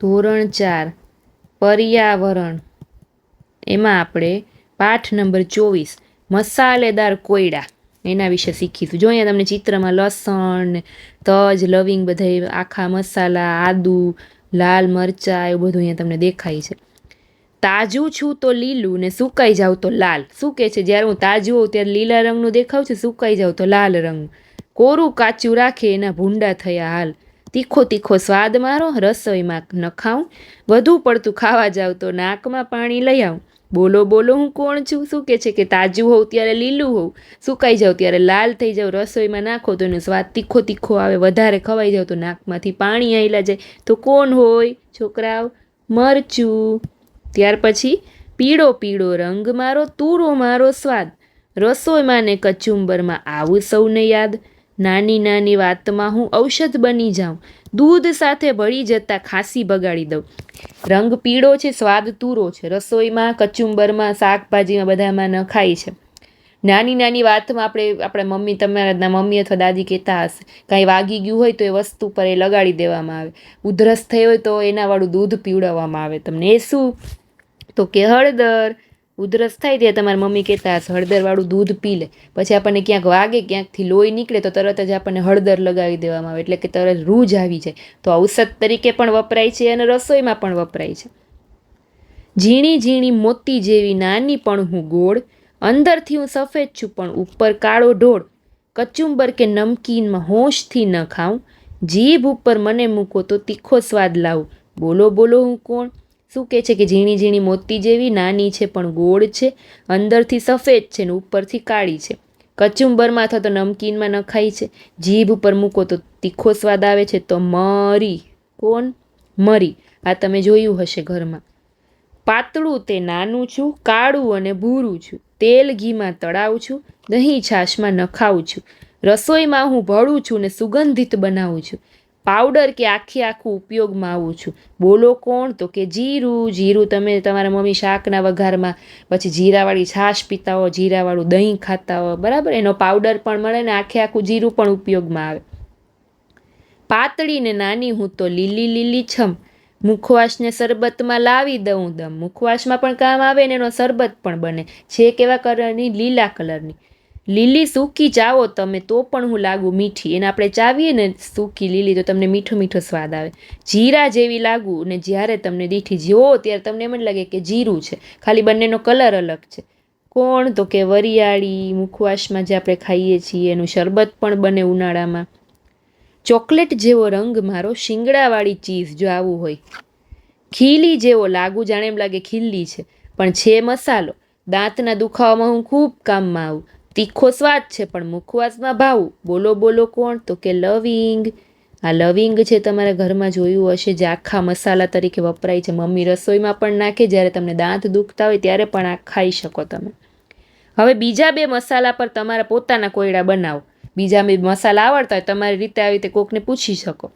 ધોરણ ચાર, પર્યાવરણ. એમાં આપણે પાઠ નંબર ચોવીસ, મસાલેદાર કોયડા, એના વિશે શીખીશું. જો અહીંયા તમને ચિત્રમાં લસણ, તજ, લવિંગ બધા આખા મસાલા, આદુ, લાલ મરચાં એવું બધું અહીંયા તમને દેખાય છે. તાજું છું તો લીલું ને સુકાઈ જાઉં તો લાલ. શું કહે છે? જ્યારે હું તાજું હોઉં ત્યારે લીલા રંગનું દેખાવ છે, સુકાઈ જાઉં તો લાલ રંગ. કોરું કાચું રાખે એના ભૂંડા થયા હાલ. તીખો તીખો સ્વાદ મારો, રસોઈમાં નખાઉં. વધુ પડતું ખાવા જાવ તો નાકમાં પાણી લઈ આવું. બોલો બોલો, હું કોણ છું? શું કે છે કે તાજું હોઉં ત્યારે લીલું હોઉં? સુકાઈ જાવ ત્યારે લાલ થઈ જાઉં. રસોઈમાં નાખો તો એનો સ્વાદ તીખો તીખો આવે. વધારે ખવાઈ જાવ તો નાકમાંથી પાણી આવેલા જાય. તો કોણ હોય? છોકરાઓ, મરચું. ત્યાર પછી પીળો પીળો રંગ મારો, તુરો મારો સ્વાદ. રસોઈમાં ને કચુંબરમાં આવું સૌને યાદ. નાની નાની વાતમાં હું ઔષધ બની જાઉં. દૂધ સાથે ભળી જતાં ખાંસી બગાડી દઉં. રંગ પીળો છે, સ્વાદ તૂરો છે. રસોઈમાં, કચુંબરમાં, શાકભાજીમાં બધામાં નખાય છે. નાની નાની વાતમાં આપણે, આપણા મમ્મી તમારા મમ્મી અથવા દાદી કહેતા હશે, કાંઈ વાગી ગયું હોય તો એ વસ્તુ પર એ લગાડી દેવામાં આવે. ઉધરસ થઈ હોય તો એનાવાળું દૂધ પીવડાવવામાં આવે. તમને એ શું? તો કે હળદર ઉધરસ થાય ત્યારે તમારી મમ્મી કહેતા હળદરવાળું દૂધ પી લે. પછી આપણને ક્યાંક વાગે, ક્યાંકથી લોહી નીકળે તો તરત જ આપણને હળદર લગાવી દેવામાં આવે, એટલે કે તરત રૂજ આવી જાય. તો ઔષધ તરીકે પણ વપરાય છે અને રસોઈમાં પણ વપરાય છે. ઝીણી ઝીણી મોતી જેવી નાની પણ હું ગોળ, અંદરથી હું સફેદ છું પણ ઉપર કાળો ઢોળ, કચુંબર કે નમકીનમાં હોશથી ન ખાઉં, જીભ ઉપર મને મૂકો તો તીખો સ્વાદ લાવું. બોલો બોલો હું કોણ? શું કહે છે કે ઝીણી ઝીણી મોતી જેવી, નાની છે પણ ગોળ છે, અંદરથી સફેદ છે ને ઉપરથી કાળી છે. કચુંબરમાં અથવા તો નમકીનમાં નખાય છે. જીભ ઉપર મૂકો તો તીખો સ્વાદ આવે છે તો મરી. કોણ? મરી. આ તમે જોયું હશે ઘરમાં. પાતળું તે નાનું છું, કાળું અને ભૂરું છું. તેલ ઘીમાં તળાવું છું, દહીં છાશમાં નખાવું છું. રસોઈમાં હું ભળું છું ને સુગંધિત બનાવું છું. પાવડર કે આખે આખું ઉપયોગમાં આવું છું. બોલો કોણ? તો કે જીરું. જીરું તમે તમારા મમ્મી શાકના વઘારમાં પછી જીરાવાળી છાશ પીતા હો, જીરાવાળું દહીં ખાતા હો. બરાબર? એનો પાવડર પણ મળે ને આખે આખું જીરું પણ ઉપયોગમાં આવે. પાતળી ને નાની હું તો લીલી લીલી છમ. મુખવાસને શરબતમાં લાવી દઉં દમ. મુખવાસમાં પણ કામ આવે ને એનો શરબત પણ બને. છે કેવા કલરની? લીલા કલરની. લીલી સૂકી ચાવો તમે, તો પણ હું લાગુ મીઠી. એને આપણે ચાવીએ ને સૂકી લીલી, તો તમને મીઠો મીઠો સ્વાદ આવે. જીરા જેવી લાગુ ને જ્યારે તમને દીઠી જીવો, ત્યારે તમને એમ જ લાગે કે જીરું છે. ખાલી બંનેનો કલર અલગ છે. કોણ? તો કે વરિયાળી, મુખવાસમાં જે આપણે ખાઈએ છીએ, એનું શરબત પણ બને ઉનાળામાં. ચોકલેટ જેવો રંગ મારો, શિંગડાવાળી ચીઝ જો આવું હોય. ખીલી જેવો લાગુ, જાણે એમ લાગે ખીલ્લી છે. પણ છે મસાલો. દાંતના દુખાવામાં હું ખૂબ કામમાં આવું. તીખો સ્વાદ છે, પણ મુખવાસમાં ભાવું. બોલો બોલો કોણ? તો કે લવિંગ. આ લવિંગ છે તમારા ઘરમાં જોયું હશે, જે આખા મસાલા તરીકે વપરાય છે. મમ્મી રસોઈમાં પણ નાખે, જ્યારે તમને દાંત દુખતા હોય ત્યારે પણ આ ખાઈ શકો તમે. હવે બીજા બે મસાલા પર તમારા પોતાના કોયડા બનાવો. બીજા બે મસાલા આવડતા હોય, તમારી રીતે આવી રીતે કોકને પૂછી શકો.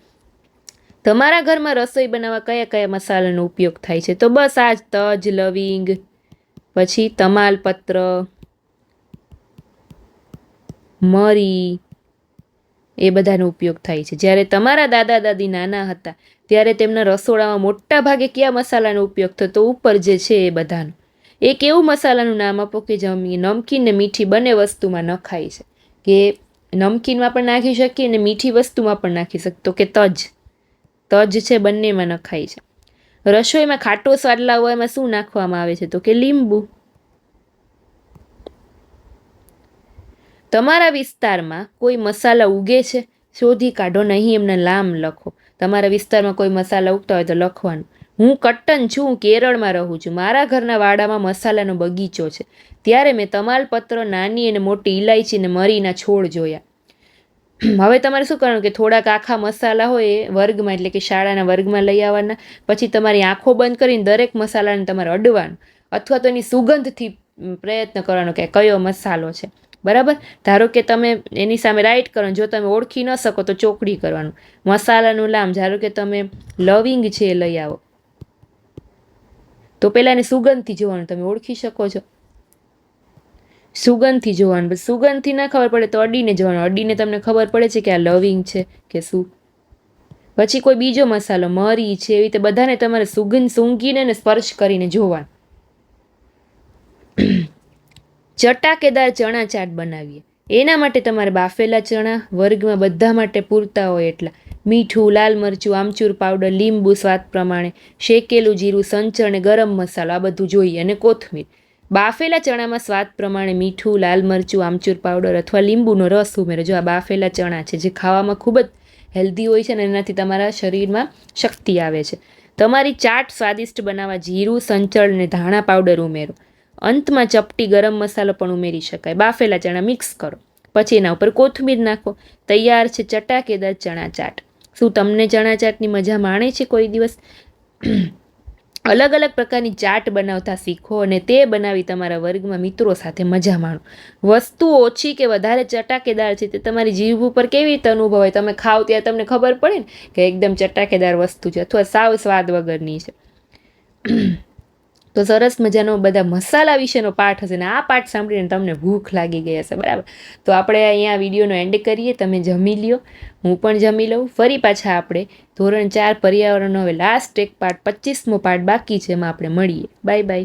તમારા ઘરમાં રસોઈ બનાવવા કયા કયા મસાલાનો ઉપયોગ થાય છે? તો બસ આ જ, તજ, લવિંગ. પછી તમાલપત્ર. મરી એ બધાનો ઉપયોગ થાય છે. જ્યારે તમારા દાદા દાદી નાના હતા, ત્યારે તેમના રસોડામાં મોટા ભાગે કયા મસાલાનો ઉપયોગ થતો ઉપર જે છે એ બધાનો. એક એવું મસાલાનું નામ આપો કે જે નમકીન ને મીઠી બંને વસ્તુમાં નખાય છે. કે નમકીનમાં પણ નાખી શકીએ અને મીઠી વસ્તુમાં પણ નાખી શકતો કે તજ. તજ છે બંનેમાં નખાય છે. રસોઈમાં ખાટો સ્વાદ લાવવા એમાં શું નાખવામાં આવે છે? તો કે લીંબુ. તમારા વિસ્તારમાં કોઈ મસાલા ઉગે છે? શોધી કાઢો, નહીં એમને નામ લખો. તમારા વિસ્તારમાં કોઈ મસાલા ઉગતા હોય તો લખવાનું. હું કટ્ટન છું, હું કેરળમાં રહું છું. મારા ઘરના વાડામાં મસાલાનો બગીચો છે. ત્યારે મેં તમાલપત્ર નાની અને મોટી ઇલાયચી અને મરીના છોડ જોયા. હવે તમારે શું કરવાનું કે થોડાક આખા મસાલા હોય એ વર્ગમાં, એટલે કે શાળાના વર્ગમાં લઈ આવવાના. પછી તમારી આંખો બંધ કરીને દરેક મસાલાને તમારે અડવાનું. અથવા તો એની સુગંધથી પ્રયત્ન કરવાનો કે કયો મસાલો છે. બરાબર? ધારો કે તમે એની સામે રાઈટ કરો જો તમે ઓળખી ન શકો તો ચોકડી કરવાનું. મસાલાનું લામ ધારો કે તમે લવિંગ છે એ લઈ આવો. તો પહેલાં એને સુગંધથી જોવાનું, તમે ઓળખી શકો છો. સુગંધથી જોવાનું સુગંધથી ના ખબર પડે તો અડીને જોવાનું. અડીને તમને ખબર પડે છે કે આ લવિંગ છે કે શું. પછી કોઈ બીજો મસાલો, મરી છે, એવી રીતે બધાને તમારે સુગંધ સૂંઘીને ને સ્પર્શ કરીને જોવાનું. ચટાકેદાર ચણા ચાટ બનાવીએ. એના માટે તમારે બાફેલા ચણા, વર્ગમાં બધા માટે પૂરતા હોય એટલા. મીઠું, લાલ મરચું, આમચૂર પાવડર, લીંબુ સ્વાદ પ્રમાણે, શેકેલું જીરું, સંચળ અને ગરમ મસાલો, આ બધું જોઈએ. અને કોથમીર. બાફેલા ચણામાં સ્વાદ પ્રમાણે મીઠું, લાલ મરચું, આમચૂર પાવડર અથવા લીંબુનો રસ ઉમેરો. જો આ બાફેલા ચણા છે, જે ખાવામાં ખૂબ જ હેલ્ધી હોય છે અને એનાથી તમારા શરીરમાં શક્તિ આવે છે. તમારી ચાટ સ્વાદિષ્ટ બનાવવા જીરું, સંચળ અને ધાણા પાવડર ઉમેરો. અંતમાં ચપટી ગરમ મસાલો પણ ઉમેરી શકાય. બાફેલા ચણા મિક્સ કરો. પછી એના ઉપર કોથમીર નાખો. તૈયાર છે ચટાકેદાર ચણા ચાટ. શું તમને ચણા ચાટની મજા માણે છે કોઈ દિવસ? અલગ અલગ પ્રકારની ચાટ બનાવતા શીખો અને તે બનાવી તમારા વર્ગમાં મિત્રો સાથે મજા માણો. વસ્તુ ઓછી કે વધારે ચટાકેદાર છે તે તમારી જીભ ઉપર કેવી રીતે અનુભવ હોય? તમે ખાવ ત્યાં તમને ખબર પડે ને કે એકદમ ચટાકેદાર વસ્તુ છે અથવા સાવ સ્વાદ વગરની છે. તો સરસ મજાનો બધા મસાલા વિશેનો પાઠ હશે ને આ પાઠ સાંભળીને તમને ભૂખ લાગી ગઈ હશે, બરાબર? તો આપણે અહીંયા વિડીયોનો એન્ડ કરીએ, તમે જમી લ્યો. હું પણ જમી લઉં. ફરી પાછા આપણે ધોરણ ચાર પર્યાવરણનો હવે લાસ્ટ એક પાઠ, પચીસમો પાઠ બાકી છે, એમાં આપણે મળીએ. Bye bye